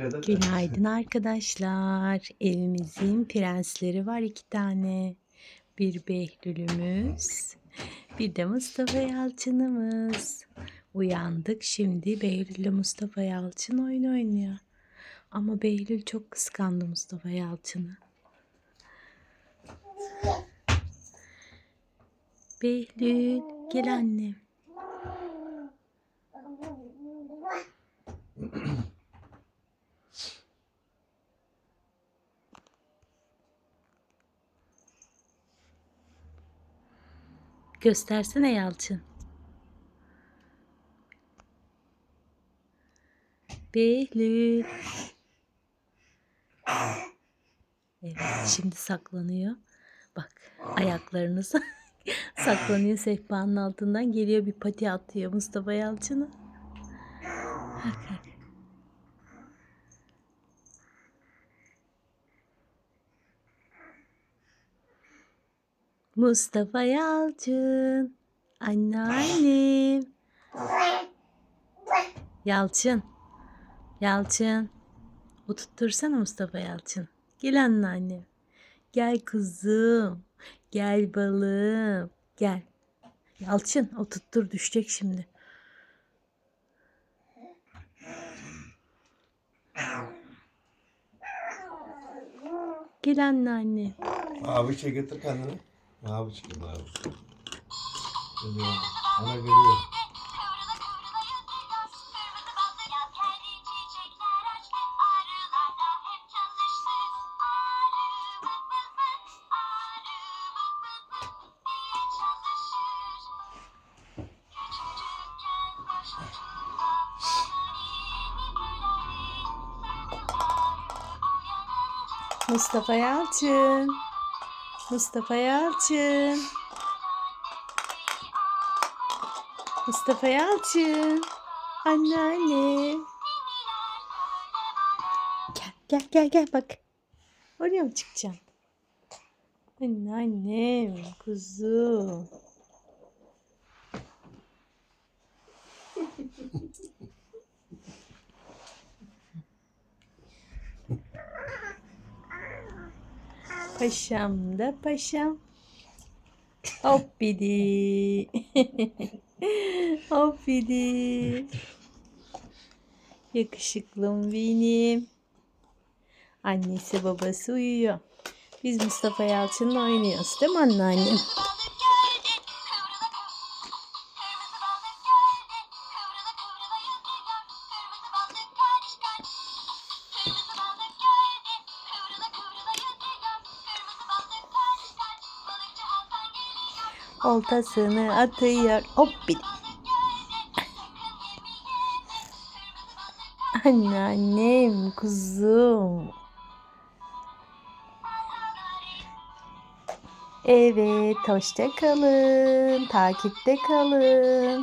Teşekkür. Günaydın arkadaşlar. Evimizin prensleri var iki tane. Bir Behlül'ümüz, bir de Mustafa Yalçın'ımız. Uyandık şimdi Behlül ile Mustafa Yalçın oyun oynuyor. Ama Behlül çok kıskandı Mustafa Yalçın'ı. Behlül gel annem. Göstersene Yalçın. Behlül. Evet şimdi saklanıyor. Bak ayaklarınız saklanıyor sehpanın altından geliyor bir pati atıyor Mustafa Yalçın'a. Bak, bak. Mustafa Yalçın. Anneannem. Yalçın. Yalçın. Oturtursana Mustafa Yalçın. Gel anneannem. Gel kızım. Gel balım. Gel. Yalçın oturttur düşecek şimdi. Gel anneanne. Abi şey getir kendini. Abi çıkın abi. Geliyor. Ana geliyor. Mustafa Yalçın. Mustafa Yalçın. Mustafa Yalçın. Anneanne. Gel gel gel gel bak. Oraya mı çıkacaksın? Anneannem kuzum. Paşam da paşam. Hop bidi. Hop bidi. Yakışıklım benim. Annesi babası uyuyor. Biz Mustafa Yalçın'la oynuyoruz değil mi anneannem? Oltasını atıyor. Hop bidi. Anneannem kuzum. Evet, hoşça kalın. Takipte kalın.